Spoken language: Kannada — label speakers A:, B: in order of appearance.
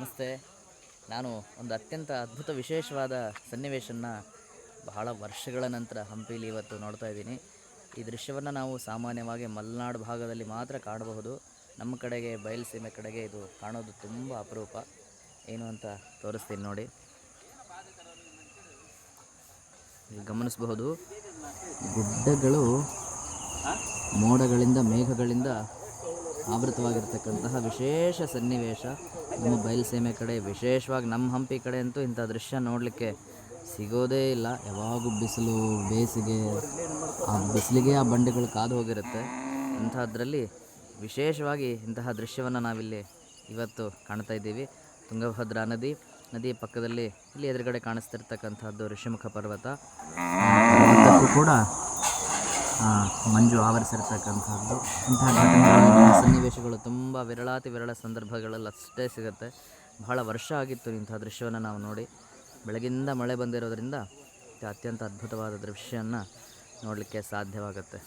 A: ನಮಸ್ತೆ. ನಾನು ಒಂದು ಅತ್ಯಂತ ಅದ್ಭುತ ವಿಶೇಷವಾದ ಸನ್ನಿವೇಶನ ಬಹಳ ವರ್ಷಗಳ ನಂತರ ಹಂಪಿಲಿ ಇವತ್ತು ನೋಡ್ತಾ ಇದ್ದೀನಿ. ಈ ದೃಶ್ಯವನ್ನು ನಾವು ಸಾಮಾನ್ಯವಾಗಿ ಮಲೆನಾಡು ಭಾಗದಲ್ಲಿ ಮಾತ್ರ ಕಾಣಬಹುದು. ನಮ್ಮ ಕಡೆಗೆ ಬಯಲುಸೀಮೆ ಕಡೆಗೆ ಇದು ಕಾಣೋದು ತುಂಬ ಅಪರೂಪ. ಏನು ಅಂತ ತೋರಿಸ್ತೀನಿ ನೋಡಿ. ಗಮನಿಸಬಹುದು ಗುಡ್ಡಗಳು ಮೋಡಗಳಿಂದ ಮೇಘಗಳಿಂದ ಆವೃತವಾಗಿರ್ತಕ್ಕಂತಹ ವಿಶೇಷ ಸನ್ನಿವೇಶ. ನಮ್ಮ ಬಯಲುಸೀಮೆ ಕಡೆ, ವಿಶೇಷವಾಗಿ ನಮ್ಮ ಹಂಪಿ ಕಡೆ ಅಂತೂ ಇಂಥ ದೃಶ್ಯ ನೋಡಲಿಕ್ಕೆ ಸಿಗೋದೇ ಇಲ್ಲ. ಯಾವಾಗೂ ಬಿಸಿಲು, ಬೇಸಿಗೆ, ಆ ಬಿಸಿಲಿಗೆ ಆ ಬಂಡೆಗಳು ಕಾದು ಹೋಗಿರುತ್ತೆ. ಇಂಥದ್ರಲ್ಲಿ ವಿಶೇಷವಾಗಿ ಇಂತಹ ದೃಶ್ಯವನ್ನು ನಾವಿಲ್ಲಿ ಇವತ್ತು ಕಾಣ್ತಾ ಇದ್ದೀವಿ. ತುಂಗಭದ್ರಾ ನದಿ, ನದಿಯ ಪಕ್ಕದಲ್ಲಿ ಇಲ್ಲಿ ಎದುರುಗಡೆ ಕಾಣಿಸ್ತಿರ್ತಕ್ಕಂಥದ್ದು ಋಷಿಮುಖ ಪರ್ವತ. ಕೂಡ ಮಂಜು ಆವರಿಸಿರ್ತಕ್ಕಂಥದ್ದು. ಇಂತಹ ಸನ್ನಿವೇಶಗಳು ತುಂಬ ವಿರಳಾತಿ ವಿರಳ ಸಂದರ್ಭಗಳಲ್ಲಿ ಅಷ್ಟೇ ಸಿಗುತ್ತೆ. ಬಹಳ ವರ್ಷ ಆಗಿತ್ತು ಇಂಥ ದೃಶ್ಯವನ್ನು ನಾವು ನೋಡಿ. ಬೆಳಗಿಂದ ಮಳೆ ಬಂದಿರೋದ್ರಿಂದ ಅತ್ಯಂತ ಅದ್ಭುತವಾದ ದೃಶ್ಯವನ್ನು ನೋಡಲಿಕ್ಕೆ ಸಾಧ್ಯವಾಗುತ್ತೆ.